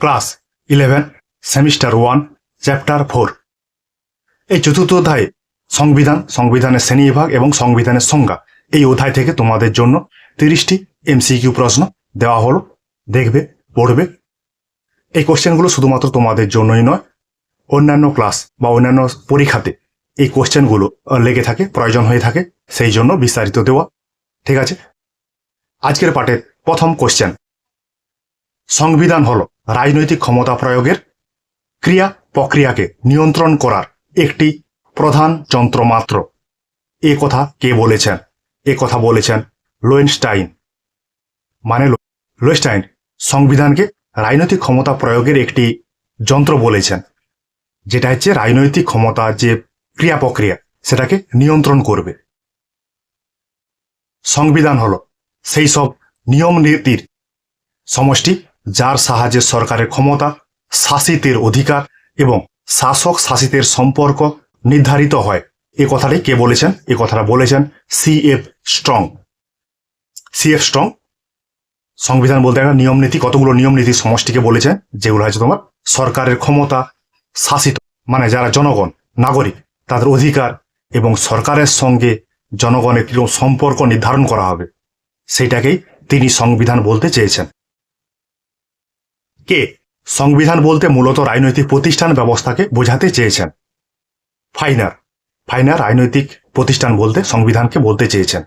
Class eleven, semester one, chapter four. এই চতুর্থ অধ্যায়ে, সংবিধান, সংবিধানের শ্রেণীবিভাগ এবং সংবিধানের সংজ্ঞা। এই অধ্যায় থেকে তোমাদের জন্য তিরিশটি এমসিকিউ প্রশ্ন দেওয়া হলো। দেখবে, পড়বে। এই কোশ্চেনগুলো শুধুমাত্র তোমাদের জন্যই নয়, অন্যান্য ক্লাস বা অন্যান্য পরীক্ষাতে এই কোশ্চেনগুলো লেগে থাকে, প্রয়োজন হয়ে থাকে, সেই জন্য বিস্তারিত দেওয়া। ঠিক আছে? আজকের পাঠের প্রথম কোশ্চেন। সংবিধান হল রাজনৈতিক ক্ষমতা প্রয়োগের ক্রিয়া প্রক্রিয়াকে নিয়ন্ত্রণ করার একটি প্রধান যন্ত্র মাত্র। এ কথা কে বলেছেন? এ কথা বলেছেন লোয়েনস্টাইন। মানে লোয়েনস্টাইন সংবিধানকে রাজনৈতিক ক্ষমতা প্রয়োগের একটি যন্ত্র বলেছেন, যেটা হচ্ছে রাজনৈতিক ক্ষমতা যে ক্রিয়া প্রক্রিয়া, সেটাকে নিয়ন্ত্রণ করবে। সংবিধান হলো সেই সব নিয়ম নীতির সমষ্টি যার সাহায্যে সরকারের ক্ষমতা, শাসিতের অধিকার এবং শাসক শাসিতের সম্পর্ক নির্ধারিত হয়। এ কথাটাই কে বলেছেন? এ কথাটা বলেছেন C F Strong. C F Strong, সংবিধান বলতে একটা নিয়ম নীতি, কতগুলো নিয়ম নীতির সমষ্টিকে বলেছেন? যেগুলো হচ্ছে তোমার? সরকারের ক্ষমতা, শাসিত মানে যারা জনগণ, নাগরিক, তাদের অধিকার এবং সরকারের সঙ্গে জনগণের কীরকম সম্পর্ক নির্ধারণ করা হবে। সেটাকেই তিনি সংবিধান বলতে চেয়েছেন। কে? সংবিধান বলতে মূলত রাজনৈতিক প্রতিষ্ঠান ব্যবস্থাকে বোঝাতে চেয়েছেন। ফাইনার। ফাইনার রাজনৈতিক প্রতিষ্ঠান বলতে সংবিধানকে বলতে চেয়েছেন।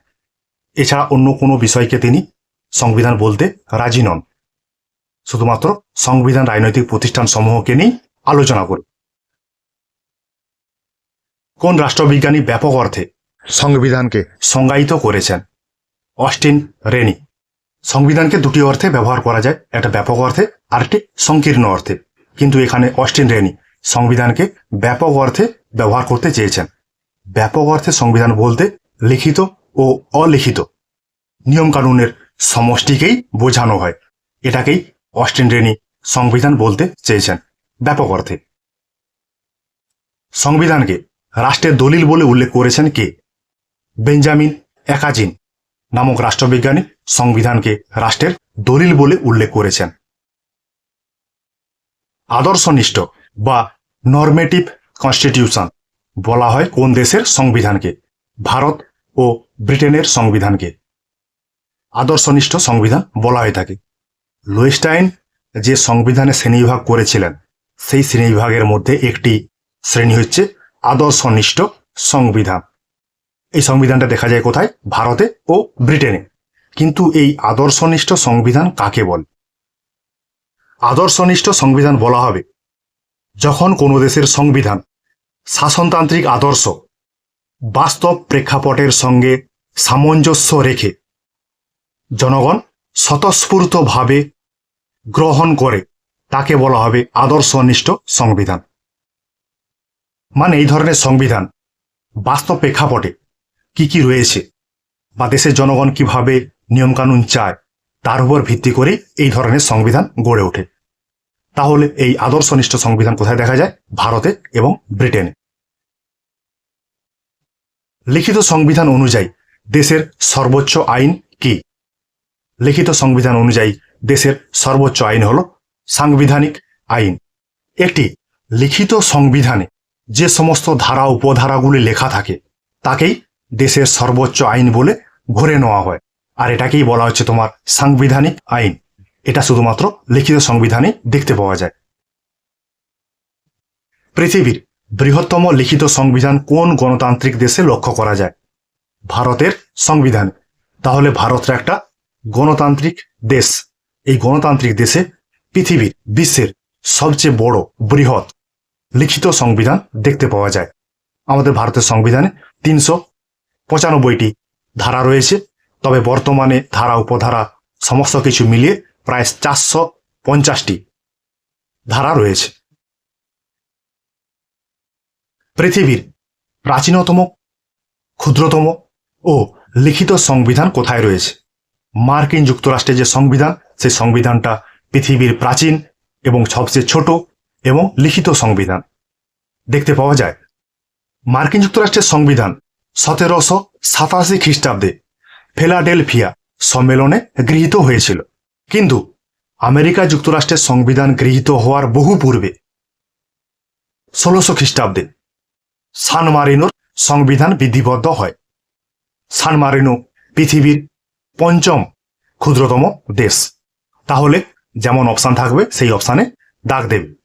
এছাড়া অন্য কোনো বিষয়কে তিনি সংবিধান বলতে রাজি নন। শুধুমাত্র সংবিধান রাজনৈতিক প্রতিষ্ঠান সমূহকে নিয়েই আলোচনা করে কোন রাষ্ট্রবিজ্ঞানী ব্যাপক অর্থে সংবিধানকে সংজ্ঞায়িত করেছেন? Austin Ranney. সংবিধানকে দুটি অর্থে ব্যবহার করা যায়, একটা ব্যাপক অর্থে আর একটি সংকীর্ণ অর্থে। কিন্তু এখানে অস্টিন রেনি সংবিধানকে ব্যাপক অর্থে ব্যবহার করতে চেয়েছেন। ব্যাপক অর্থে সংবিধান বলতে লিখিত ও অলিখিত নিয়মকানুনের সমষ্টিকেই বোঝানো হয়। এটাকেই অস্টিন রেনি সংবিধান বলতে চেয়েছেন। ব্যাপক অর্থে। সংবিধানকে রাষ্ট্রের দলিল বলে উল্লেখ করেছেন কে? বেঞ্জামিন একাজিন। নামক রাষ্ট্রবিজ্ঞানী সংবিধানকে রাষ্ট্রের দলিল বলে উল্লেখ করেছেন। আদর্শনিষ্ঠ বা নরমেটিভ কনস্টিটিউশন বলা হয় কোন দেশের সংবিধানকে, ভারত ও ব্রিটেনের সংবিধানকে। আদর্শনিষ্ঠ সংবিধান বলা হয়ে থাকে লুইস্টাইন যে সংবিধানে শ্রেণীবিভাগ করেছিলেন, সেই শ্রেণীবিভাগের মধ্যে একটি শ্রেণি হচ্ছে আদর্শনিষ্ঠ সংবিধান। এই সংবিধানটা দেখা যায় কোথায়? ভারতে ও ব্রিটেনে। কিন্তু এই আদর্শনিষ্ঠ সংবিধান কাকে বলে? আদর্শনিষ্ঠ সংবিধান বলা হবে যখন কোনো দেশের সংবিধান শাসনতান্ত্রিক আদর্শ বাস্তব প্রেক্ষাপটের সঙ্গে সামঞ্জস্য রেখে জনগণ স্বতঃস্ফূর্তভাবে গ্রহণ করে তাকে বলা হবে আদর্শনিষ্ঠ সংবিধান। মানে এই ধরনের সংবিধান বাস্তব প্রেক্ষাপটে কি কি রয়েছে? বা দেশের জনগণ কীভাবে নিয়মকানুন চায়? তার উপর ভিত্তি করে এই ধরনের সংবিধান গড়ে ওঠে। তাহলে এই আদর্শনিষ্ঠ সংবিধান কোথায় দেখা যায়? ভারতে এবং ব্রিটেনে। লিখিত সংবিধান অনুযায়ী দেশের সর্বোচ্চ আইন কি? লিখিত সংবিধান অনুযায়ী দেশের সর্বোচ্চ আইন হল সাংবিধানিক আইন। একটি লিখিত সংবিধানে যে সমস্ত ধারা, উপধারাগুলি লেখা থাকে, তাকেই দেশের সর্বোচ্চ আইন বলে ধরে নেওয়া হয়। আর এটাকেই বলা হচ্ছে তোমার সাংবিধানিক আইন। এটা শুধুমাত্র লিখিত সংবিধানে দেখতে পাওয়া যায়। পৃথিবীর বৃহত্তম লিখিত সংবিধান কোন গণতান্ত্রিক দেশে লক্ষ্য করা যায়? ভারতের সংবিধান। তাহলে ভারতটা একটা গণতান্ত্রিক দেশ। এই গণতান্ত্রিক দেশে পৃথিবীর বিশ্বের সবচেয়ে বড় বৃহৎ লিখিত সংবিধান দেখতে পাওয়া যায়। আমাদের ভারতের সংবিধানে তিনশো পঁচানব্বইটি ধারা রয়েছে। তবে বর্তমানে ধারা, উপধারা সমস্ত কিছু মিলিয়ে প্রায় চারশো পঞ্চাশটি ধারা রয়েছে। পৃথিবীর প্রাচীনতম, ক্ষুদ্রতম ও লিখিত সংবিধান কোথায় রয়েছে? মার্কিন যুক্তরাষ্ট্রের যে সংবিধান, সেই সংবিধানটা পৃথিবীর প্রাচীন এবং সবচেয়ে ছোট এবং লিখিত সংবিধান। দেখতে পাওয়া যায়, মার্কিন যুক্তরাষ্ট্রের সংবিধান সতেরোশো সাতাশি খ্রিস্টাব্দে ফেলাডেলফিয়া সম্মেলনে গৃহীত হয়েছিল। কিন্তু আমেরিকা যুক্তরাষ্ট্রের সংবিধান গৃহীত হওয়ার বহু পূর্বে ষোলোশো খ্রিস্টাব্দে সান মারিনোর সংবিধান বিধিবদ্ধ হয়। সান মারিনো পৃথিবীর পঞ্চম ক্ষুদ্রতম দেশ। তাহলে যেমন অপশান থাকবে, সেই অপশানে দাগ দেবে।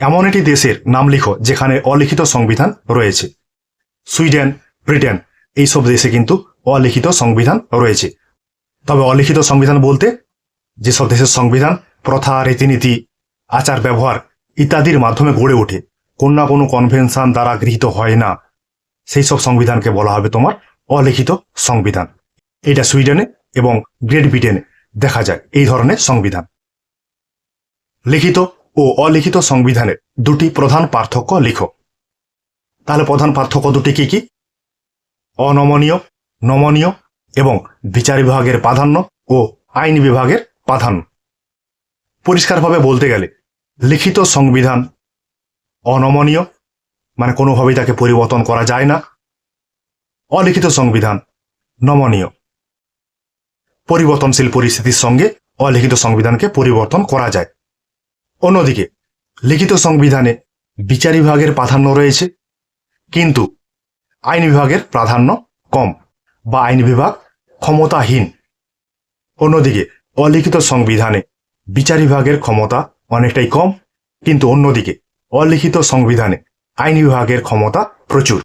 এমন একটি দেশের নাম লিখো যেখানে অলিখিত সংবিধান রয়েছে। সুইডেন, ব্রিটেন, এইসব দেশে কিন্তু অলিখিত সংবিধান রয়েছে। তবে অলিখিত সংবিধান বলতে যেসব দেশের সংবিধান, প্রথা, রীতিনীতি, আচার, ব্যবহার ইত্যাদির মাধ্যমে গড়ে ওঠে, কোন না কোনো কনভেনশন দ্বারা গৃহীত হয় না। সেই সব সংবিধানকে বলা হবে তোমার অলিখিত সংবিধান। এটা সুইডেনে এবং গ্রেট ব্রিটেনে দেখা যায় এই ধরনের সংবিধান। লিখিত ও অলিখিত সংবিধানের দুটি প্রধান পার্থক্য লিখো। তাহলে প্রধান পার্থক্য দুটি কি কি? অনমনীয়, নমনীয় এবং বিচার বিভাগের প্রাধান্য ও আইন বিভাগের প্রাধান্য। পরিষ্কারভাবে বলতে গেলে, লিখিত সংবিধান অনমনীয় মানে কোনোভাবেই তাকে পরিবর্তন করা যায় না। অলিখিত সংবিধান নমনীয়। পরিবর্তনশীল পরিস্থিতির সঙ্গে অলিখিত সংবিধানকে পরিবর্তন করা যায়। অন্যদিকে, লিখিত সংবিধানে বিচার বিভাগের প্রাধান্য রয়েছে, কিন্তু আইন বিভাগের প্রাধান্য কম বা আইন বিভাগ ক্ষমতাহীন। অন্যদিকে, অলিখিত সংবিধানে বিচার বিভাগের ক্ষমতা অনেকটাই কম, কিন্তু অন্যদিকে, অলিখিত সংবিধানে আইন বিভাগের ক্ষমতা প্রচুর।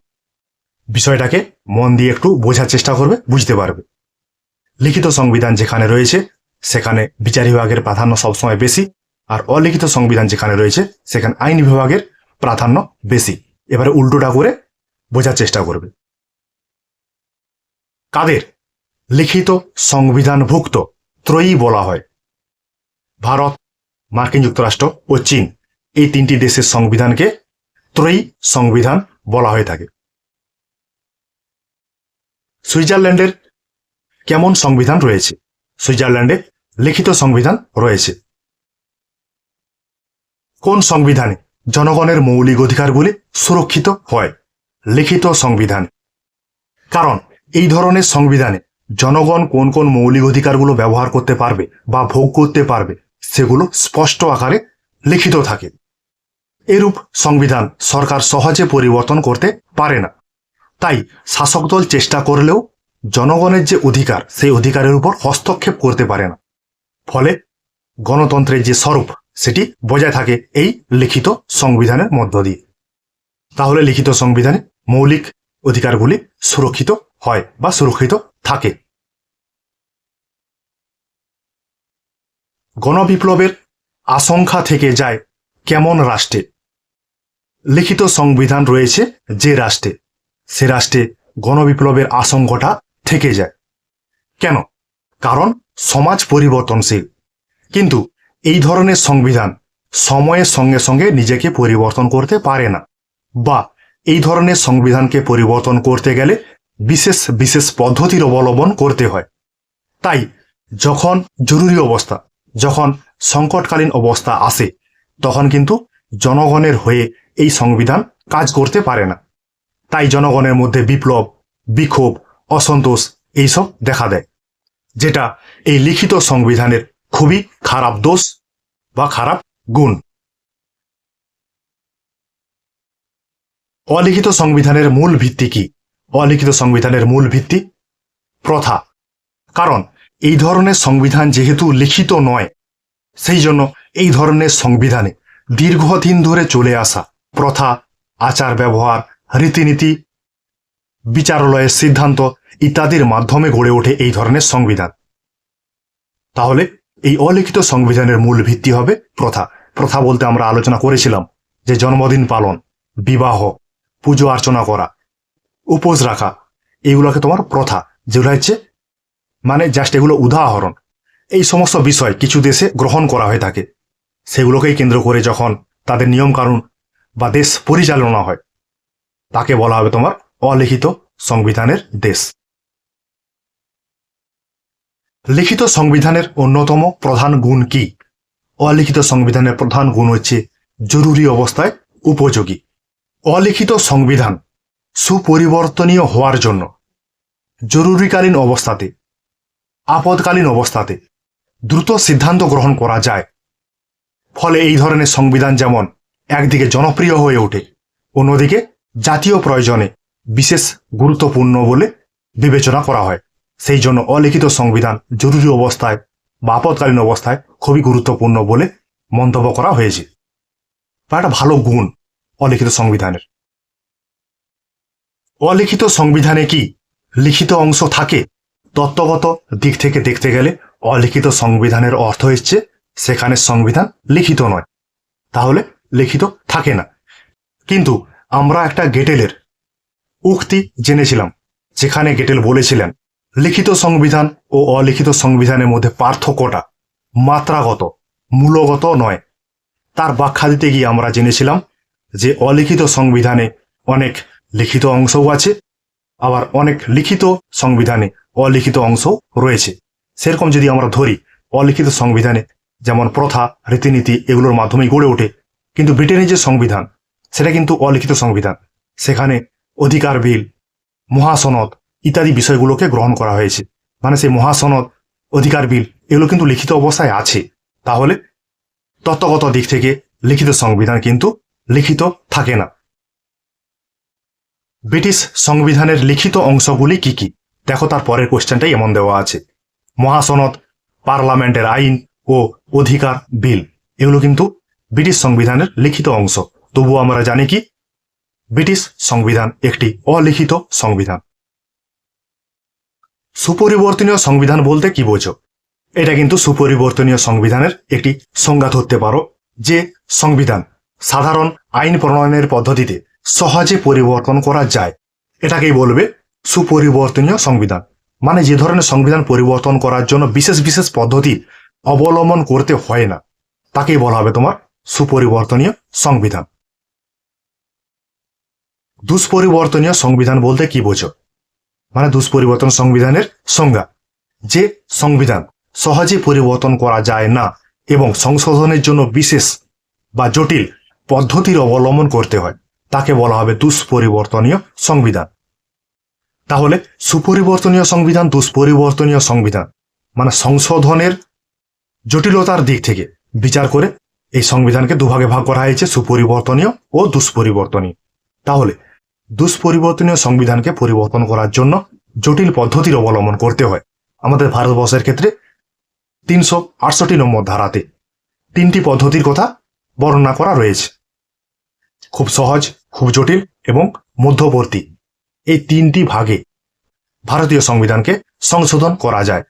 বিষয়টাকে মন দিয়ে একটু বোঝার চেষ্টা করবে, বুঝতে পারবে। লিখিত সংবিধান যেখানে রয়েছে, সেখানে বিচার বিভাগের প্রাধান্য সবসময় বেশি আর অলিখিত সংবিধান যেখানে রয়েছে, সেখানে আইন বিভাগের প্রাধান্য বেশি। এবারে উল্টোটা করে বোঝার চেষ্টা করবে। কাদের? লিখিত সংবিধানভুক্ত ত্রয়ী বলা হয়। ভারত, মার্কিন যুক্তরাষ্ট্র ও চীন এই তিনটি দেশের সংবিধানকে ত্রয়ী সংবিধান বলা হয়ে থাকে। সুইজারল্যান্ডের কেমন সংবিধান রয়েছে? সুইজারল্যান্ডে লিখিত সংবিধান রয়েছে। কোন সংবিধানে জনগণের মৌলিক অধিকারগুলি সুরক্ষিত হয়? লিখিত সংবিধান। কারণ এই ধরনের সংবিধানে জনগণ কোন কোন মৌলিক অধিকারগুলো ব্যবহার করতে পারবে বা ভোগ করতে পারবে, সেগুলো স্পষ্ট আকারে লিখিত থাকে। এরূপ সংবিধান সরকার সহজে পরিবর্তন করতে পারে না। তাই শাসক দল চেষ্টা করলেও জনগণের যে অধিকার, সেই অধিকারের উপর হস্তক্ষেপ করতে পারে না। ফলে গণতন্ত্রের যে স্বরূপ সেটি বজায় থাকে এই লিখিত সংবিধানের মধ্য দিয়ে। তাহলে লিখিত সংবিধানে মৌলিক অধিকারগুলি সুরক্ষিত হয় বা সুরক্ষিত থাকে। গণবিপ্লবের আশঙ্কা থেকে যায় কেমন রাষ্ট্রে? লিখিত সংবিধান রয়েছে যে রাষ্ট্রে? সে রাষ্ট্রে গণবিপ্লবের আশঙ্কাটা থেকে যায়। কেন? কারণ সমাজ পরিবর্তনশীল। কিন্তু এই ধরনের সংবিধান সময়ের সঙ্গে সঙ্গে নিজেকে পরিবর্তন করতে পারে না। বা এই ধরনের সংবিধানকে পরিবর্তন করতে গেলে বিশেষ বিশেষ পদ্ধতির অবলম্বন করতে হয়। তাই যখন জরুরি অবস্থা, যখন সংকটকালীন অবস্থা আসে, তখন কিন্তু জনগণের হয়ে এই সংবিধান কাজ করতে পারে না। তাই জনগণের মধ্যে বিপ্লব, বিক্ষোভ, অসন্তোষ এইসব দেখা দেয়, যেটা এই লিখিত সংবিধানের খুবই খারাপ দোষ বা খারাপ গুণ। অলিখিত সংবিধানের মূল ভিত্তি কি? অলিখিত সংবিধানের মূল ভিত্তি প্রথা। কারণ এই ধরনের সংবিধান যেহেতু লিখিত নয়, সেই জন্য এই ধরনের সংবিধানে দীর্ঘদিন ধরে চলে আসা প্রথা, আচার ব্যবহার, রীতিনীতি, বিচারালয়ের সিদ্ধান্ত ইত্যাদির মাধ্যমে গড়ে ওঠে এই ধরনের সংবিধান। তাহলে এই অলিখিত সংবিধানের মূল ভিত্তি হবে প্রথা। প্রথা বলতে আমরা আলোচনা করেছিলাম যে জন্মদিন পালন, বিবাহ, পুজো অর্চনা করা, উপোস রাখা, এগুলোকে তোমার প্রথা। যেগুলো হচ্ছে মানে জাস্ট এগুলো উদাহরণ। এই সমস্ত বিষয় কিছু দেশে গ্রহণ করা হয়ে থাকে। সেগুলোকেই কেন্দ্র করে যখন তাদের নিয়মকানুন বা দেশ পরিচালনা হয়, তাকে বলা হবে তোমার অলিখিত সংবিধানের দেশ। লিখিত সংবিধানের অন্যতম প্রধান গুণ কি? অলিখিত সংবিধানের প্রধান গুণ হচ্ছে জরুরি অবস্থায় উপযোগী। অলিখিত সংবিধান সুপরিবর্তনীয় হওয়ার জন্য জরুরিকালীন অবস্থাতে, আপদকালীন অবস্থাতে দ্রুত সিদ্ধান্ত গ্রহণ করা যায়। ফলে এই ধরনের সংবিধান যেমন একদিকে জনপ্রিয় হয়ে ওঠে, অন্যদিকে জাতীয় প্রয়োজনে বিশেষ গুরুত্বপূর্ণ বলে বিবেচনা করা হয়। সেই জন্য অলিখিত সংবিধান জরুরি অবস্থায় বা আপৎকালীন অবস্থায় খুবই গুরুত্বপূর্ণ বলে মন্তব্য করা হয়েছে। বা একটা ভালো গুণ অলিখিত সংবিধানের। অলিখিত সংবিধানে কি লিখিত অংশ থাকে? তত্ত্বগত দিক থেকে দেখতে গেলে অলিখিত সংবিধানের অর্থ হচ্ছে সেখানে সংবিধান লিখিত নয়। তাহলে লিখিত থাকে না। কিন্তু আমরা একটা গেটেলের উক্তি জেনেছিলাম, যেখানে গেটেল বলেছিলেন লিখিত সংবিধান ও অলিখিত সংবিধানের মধ্যে পার্থক্যটা মাত্রাগত, মূলগত নয়। তার ব্যাখ্যা দিতে গিয়ে আমরা জেনেছিলাম যে অলিখিত সংবিধানে অনেক লিখিত অংশও আছে, আবার অনেক লিখিত সংবিধানে অলিখিত অংশ রয়েছে। সেরকম যদি আমরা ধরি, অলিখিত সংবিধানে যেমন প্রথা, রীতিনীতি এগুলোর মাধ্যমেই গড়ে ওঠে, কিন্তু ব্রিটেনের যে সংবিধান, সেটা কিন্তু অলিখিত সংবিধান। সেখানে অধিকার বিল, মহাসনদ ইত্যাদি বিষয়গুলোকে গ্রহণ করা হয়েছে। মানে সেই মহাসনদ, অধিকার বিল, এগুলো কিন্তু লিখিত অবস্থায় আছে। তাহলে তত্ত্বগত দিক থেকে লিখিত সংবিধান কিন্তু লিখিত থাকে না। ব্রিটিশ সংবিধানের লিখিত অংশগুলি কি কি? দেখো, তার পরের কোশ্চেনটাই এমন দেওয়া আছে। মহাসনদ, পার্লামেন্টের আইন ও অধিকার বিল, এগুলো কিন্তু ব্রিটিশ সংবিধানের লিখিত অংশ। তবুও আমরা জানি কি? ব্রিটিশ সংবিধান একটি অলিখিত সংবিধান। সুপরিবর্তনীয় সংবিধান বলতে কি বোঝো? এটা কিন্তু সুপরিবর্তনীয় সংবিধানের একটি সংজ্ঞা ধরতে পারো, যে সংবিধান সাধারণ আইন প্রণয়নের পদ্ধতিতে সহজে পরিবর্তন করা যায়। এটাকেই বলবে সুপরিবর্তনীয় সংবিধান। মানে যে ধরনের সংবিধান পরিবর্তন করার জন্য বিশেষ বিশেষ পদ্ধতি অবলম্বন করতে হয় না, তাকেই বলা হবে তোমার সুপরিবর্তনীয় সংবিধান। দুষ্পরিবর্তনীয় সংবিধান বলতে কি বোঝো? মানে দুষ্পরিবর্তন সংবিধানের সংজ্ঞা। যে সংবিধান সহজে পরিবর্তন করা যায় না এবং সংশোধনের জন্য বিশেষ বা জটিল পদ্ধতির অবলম্বন করতে হয়, তাকে বলা হবে দুষ্পরিবর্তনীয় সংবিধান। তাহলে সুপরিবর্তনীয় সংবিধান দুষ্পরিবর্তনীয় সংবিধান মানে সংশোধনের জটিলতার দিক থেকে বিচার করে এই সংবিধানকে দুভাগে ভাগ করা হয়েছে, সুপরিবর্তনীয় ও দুষ্পরিবর্তনীয়। তাহলে দুষ্পরিবর্তনীয় সংবিধানকে পরিবর্তন করার জন্য জটিল পদ্ধতির অবলম্বন করতে হয়। আমাদের ভারতবর্ষের ক্ষেত্রে তিনশো আটষট্টি নম্বর ধারাতে তিনটি পদ্ধতির কথা বর্ণনা করা রয়েছে। খুব সহজ, খুব জটিল এবং মধ্যবর্তী। এই তিনটি ভাগে ভারতীয় সংবিধানকে সংশোধন করা যায়।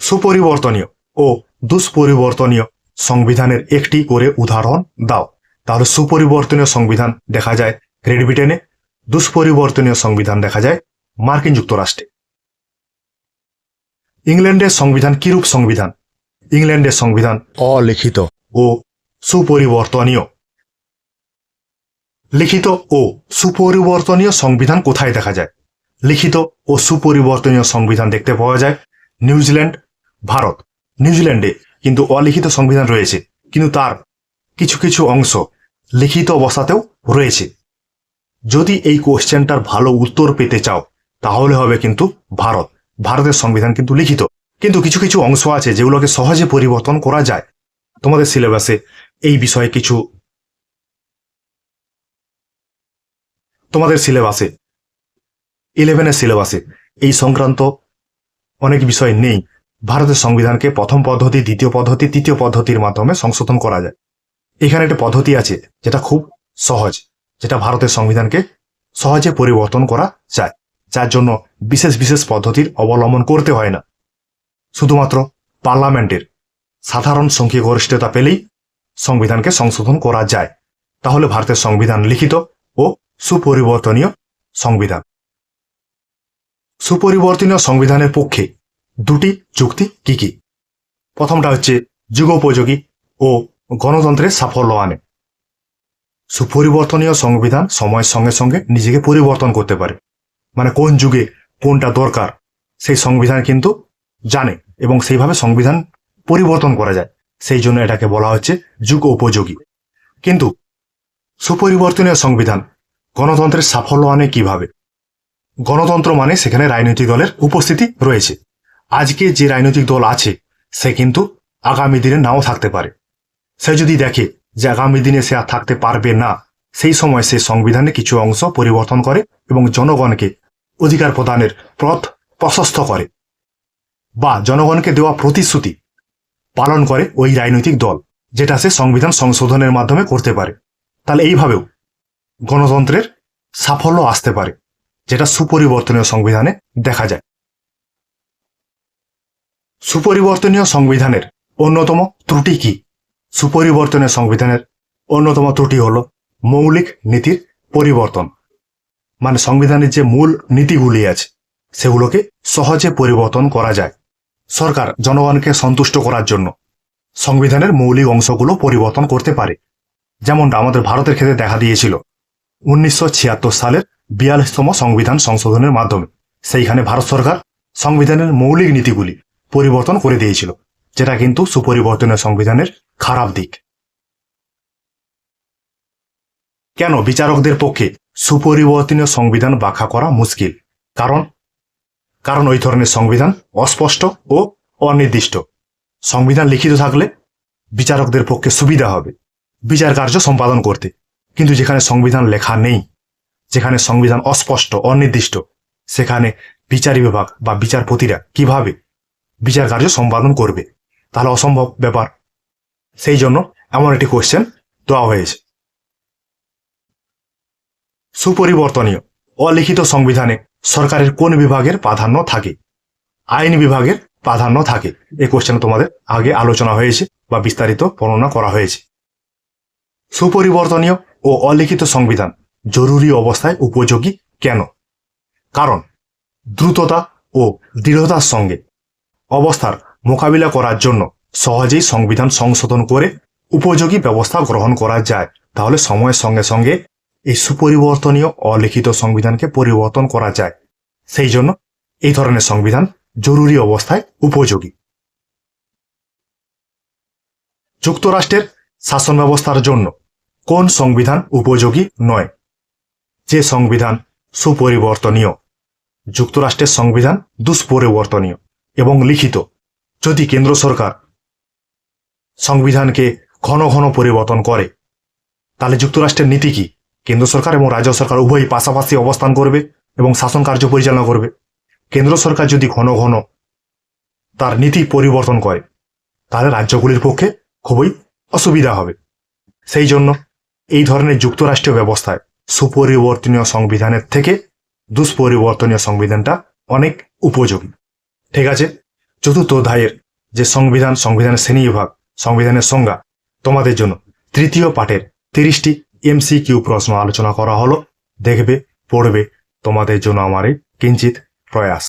সুপরিবর্তনীয় ও দুষ্পরিবর্তনীয় সংবিধানের একটি করে উদাহরণ দাও। তাহলে সুপরিবর্তনীয় সংবিধান দেখা যায়। গ্রেট ব্রিটেনে দুষ্পরিবর্তনীয় সংবিধান দেখা যায় মার্কিন যুক্তরাষ্ট্রে। ইংল্যান্ডের সংবিধান কিরূপ সংবিধান? ইংল্যান্ডের সংবিধান অলিখিত। ও সুপরিবর্তনীয়। লিখিত ও সুপরিবর্তনীয় সংবিধান কোথায় দেখা যায়? লিখিত ও সুপরিবর্তনীয় সংবিধান দেখতে পাওয়া যায় নিউজিল্যান্ড ভারত। নিউজিল্যান্ডে কিন্তু অলিখিত সংবিধান রয়েছে কিন্তু তার কিছু কিছু অংশ লিখিত অবস্থাতেও রয়েছে। যদি এই কোশ্চেনটার ভালো উত্তর পেতে চাও, তাহলে হবে কিন্তু ভারত। ভারতের সংবিধান কিন্তু লিখিত। কিন্তু কিছু কিছু অংশ আছে যেগুলোকে সহজে পরিবর্তন করা যায়। তোমাদের সিলেবাসে এই বিষয়ে কিছু তোমাদের সিলেবাসে ইলেভেনের সিলেবাসে এই সংক্রান্ত অনেক বিষয় নেই। ভারতের সংবিধানকে প্রথম পদ্ধতি, দ্বিতীয় পদ্ধতি, তৃতীয় পদ্ধতির মাধ্যমে সংশোধন করা যায়। এখানে একটা পদ্ধতি আছে যেটা খুব সহজ, যেটা ভারতের সংবিধানকে সহজে পরিবর্তন করা যায়। যার জন্য বিশেষ বিশেষ পদ্ধতির অবলম্বন করতে হয় না। শুধুমাত্র পার্লামেন্টের সাধারণ সংখ্যাগরিষ্ঠতা পেলেই সংবিধানকে সংশোধন করা যায়। তাহলে ভারতের সংবিধান লিখিত ও সুপরিবর্তনীয় সংবিধান। সুপরিবর্তনীয় সংবিধানের পক্ষে দুটি যুক্তি কি কি? প্রথমটা হচ্ছে যুগোপযোগী ও গণতন্ত্রের সাফল্য আনে। সুপরিবর্তনীয় সংবিধান সময়ের সঙ্গে সঙ্গে নিজেকে পরিবর্তন করতে পারে। মানে কোন যুগে কোনটা দরকার, সেই সংবিধান কিন্তু জানে এবং সেইভাবে সংবিধান পরিবর্তন করা যায়। সেই জন্য এটাকে বলা হচ্ছে যুগ উপযোগী। কিন্তু সুপরিবর্তনীয় সংবিধান গণতন্ত্রের সাফল্য আনে কীভাবে? গণতন্ত্র মানে সেখানে রাজনৈতিক দলের উপস্থিতি রয়েছে। আজকে যে রাজনৈতিক দল আছে, সে কিন্তু আগামী দিনে নাও থাকতে পারে। সে যদি দেখে যে আগামী দিনে সে আর থাকতে পারবে না, সেই সময় সে সংবিধানে কিছু অংশ পরিবর্তন করে এবং জনগণকে অধিকার প্রদানের পথ প্রশস্ত করে বা জনগণকে দেওয়া প্রতিশ্রুতি পালন করে ওই রাজনৈতিক দল, যেটা সে সংবিধান সংশোধনের মাধ্যমে করতে পারে। তাহলে এইভাবেও গণতন্ত্রের সাফল্য আসতে পারে, যেটা সুপরিবর্তনীয় সংবিধানে দেখা যায়। সুপরিবর্তনীয় সংবিধানের অন্যতম ত্রুটি কি? সুপরিবর্তনীয় সংবিধানের অন্যতম ত্রুটি হল মৌলিক নীতির পরিবর্তন। মানে সংবিধানের যে মূল নীতিগুলি আছে, সেগুলোকে সহজে পরিবর্তন করা যায় সরকার জনগণকে সন্তুষ্ট করার জন্য। সংবিধানের মৌলিক অংশগুলো পরিবর্তন করতে পারে। যেমনটা আমাদের ভারতের ক্ষেত্রে দেখা দিয়েছিল উনিশশো ছিয়াত্তর সালের বিয়াল্লিশতম সংবিধান সংশোধনের মাধ্যমে। সেইখানে ভারত সরকার সংবিধানের মৌলিক নীতিগুলি পরিবর্তন করে দিয়েছিল, যেটা কিন্তু সুপরিবর্তনের সংবিধানের খারাপ দিক। কেন বিচারকদের পক্ষে সুপরিবর্তনীয় সংবিধান ব্যাখ্যা করা মুশকিল? কারণ কারণ ওই ধরনের সংবিধান অস্পষ্ট ও অনির্দিষ্ট। সংবিধান লিখিত থাকলে বিচারকদের পক্ষে সুবিধা হবে। বিচার কার্য সম্পাদন করতে। কিন্তু যেখানে সংবিধান লেখা নেই, যেখানে সংবিধান অস্পষ্ট, অনির্দিষ্ট, সেখানে বিচারী বিভাগ বা বিচারপতিরা কীভাবে বিচার কার্য সম্পাদন করবে? তাহলে অসম্ভব ব্যাপার। সেই জন্য এমন একটি কোশ্চেন দেওয়া হয়েছে। সুপরিবর্তনীয়, অলিখিত সংবিধানে সরকারের কোন বিভাগের প্রাধান্য থাকে? আইন বিভাগের প্রাধান্য থাকে। এই কোশ্চেন তোমাদের আগে আলোচনা হয়েছে বা বিস্তারিত বর্ণনা করা হয়েছে। সুপরিবর্তনীয় ও অলিখিত সংবিধান জরুরি অবস্থায় উপযোগী কেন? কারণ, দ্রুততা ও দৃঢ়তার সঙ্গে অবস্থার মোকাবিলা করার জন্য সহজেই সংবিধান সংশোধন করে উপযোগী ব্যবস্থা গ্রহণ করা যায়। তাহলে সময়ের সঙ্গে সঙ্গে এই সুপরিবর্তনীয় অলিখিত সংবিধানকে পরিবর্তন করা যায়। সেই জন্য এই ধরনের সংবিধান জরুরি অবস্থায় উপযোগী। যুক্তরাষ্ট্রের শাসন ব্যবস্থার জন্য কোন সংবিধান উপযোগী নয়? যে সংবিধান সুপরিবর্তনীয়, যুক্তরাষ্ট্রের সংবিধান দুষ্পরিবর্তনীয় এবং লিখিত। যদি কেন্দ্র সরকার সংবিধানকে ঘন ঘন পরিবর্তন করে। তাহলে যুক্তরাষ্ট্রের নীতি কি? কেন্দ্র সরকার এবং রাজ্য সরকার উভয়ই পাশাপাশি অবস্থান করবে এবং শাসন কার্য পরিচালনা করবে। কেন্দ্র সরকার যদি ঘন ঘন তার নীতি পরিবর্তন করে, তাহলে রাজ্যগুলির পক্ষে খুবই অসুবিধা হবে। সেই জন্য এই ধরনের যুক্তরাষ্ট্রীয় ব্যবস্থায় সুপরিবর্তনীয় সংবিধানের থেকে দুষ্পরিবর্তনীয় সংবিধানটা অনেক উপযোগী। ঠিক আছে? চতুর্থ অধ্যায়ের যে সংবিধান, সংবিধানের শ্রেণীবিভাগ সংবিধানের সংজ্ঞা। তোমাদের জন্য তৃতীয় পাঠের তিরিশটি এমসি কিউ প্রশ্ন আলোচনা করা হলো। দেখবে, পড়বে, তোমাদের জন্য আমার কিঞ্চিত প্রয়াস।